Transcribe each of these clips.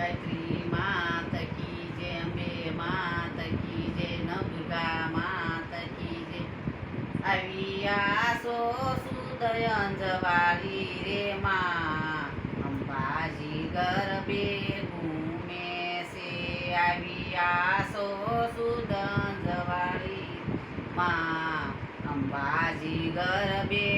ગાયત્રી માત કી જય અંબે માત કી જય નવદુર્ગા માત કી જય. આવી આસો સુદય અંજવાળી રે મા અંબાજી ગરબે ઘૂમે છે આવી આસો સુદ અંજવાળી મા અંબાજી ગરબે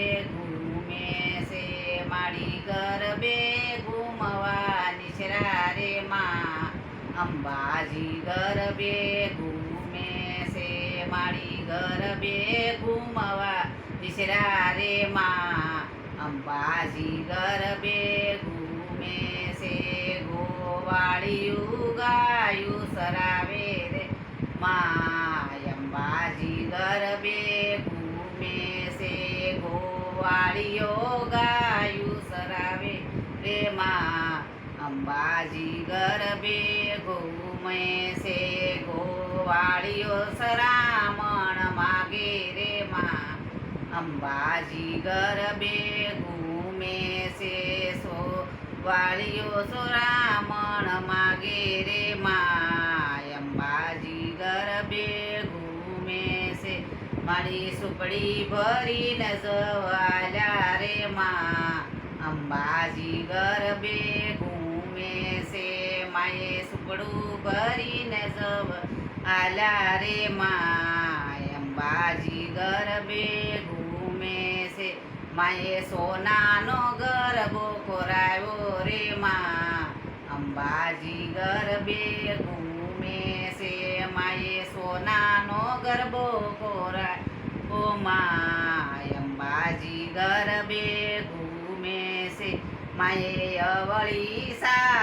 અંબાજી ગરબે ઘૂમે છે માળી ગરબે ઘૂમવા વિશરા રે માં, અંબાજી ગરબે ઘૂમે છે ગોવાળિયું ગાયું સરાવે રે માં અંબાજી ગરબે ઘૂમે છે ગોવાળિયો ગાયું સરાવે રે માં. અંબાજી ગરબે ઘૂમે છે ગોવાળીઓ સરામણ માગે રે માં. અંબાજી ગરબે ઘૂમે છે સો વાળીઓ સોરામણ માગે રે માં અંબાજી ગરબે ઘૂમે છે મારી સુપડી ભરીને જવાલ્યા રે માં. અંબાજી ગરબે ઘૂમે માએ સુપડું ભરીને જવ આલા રે માય અંબાજી ગરબે ઘૂમે છે માએ સોનાનો ગરબો કોરાયો રે મા. અંબાજી ગરબે ઘૂમે છે માએ સોનાનો ગરબો કોરાયો માય અંબાજી ગરબે ઘૂમે છે માએ અવળી સાદર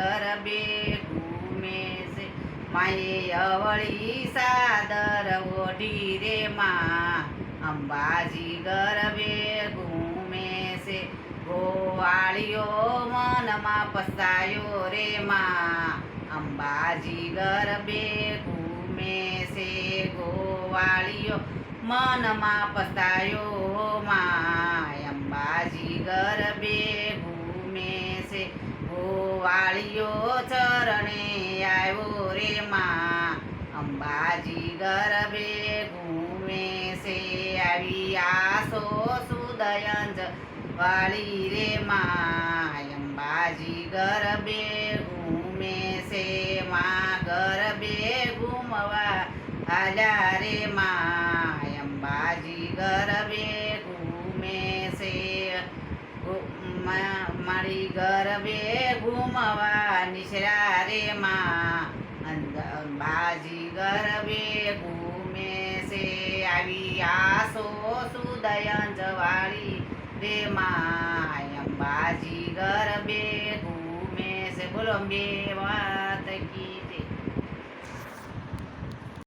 ગરબે ઘૂમે છે માએ અવળી સાદર ઓઢી રે માં. અંબાજી ગરબે ઘૂમે છે ગોવાળીઓ મનમાં પસ્તાયો રે માં. અંબાજી ગરબે ઘૂમે છે ગોવાળીઓ મનમાં પસ્તાયો માં. અંબાજી ગરબે ઘૂમે છે ગોવાળીઓ ચરણે આવ્યો રે માં. અંબાજી ગરબે ઘૂમે છે. આવી આસો સુદયંજ વાળી રે માં. અંબાજી ગરબે ઘૂમે છે. માં ગરબે ઘૂમવા આજા રે માં. અંબાજી ગરબે ઘૂમે મા- મારી ગરબે ઘૂમવા નિશરા રે માં અંબાજી ગરબે ઘૂમે છે આવી આસો સુદયન જવાળી રે માં અંબાજી ગરબે ઘૂમે છે બોલો અંબે વાત કી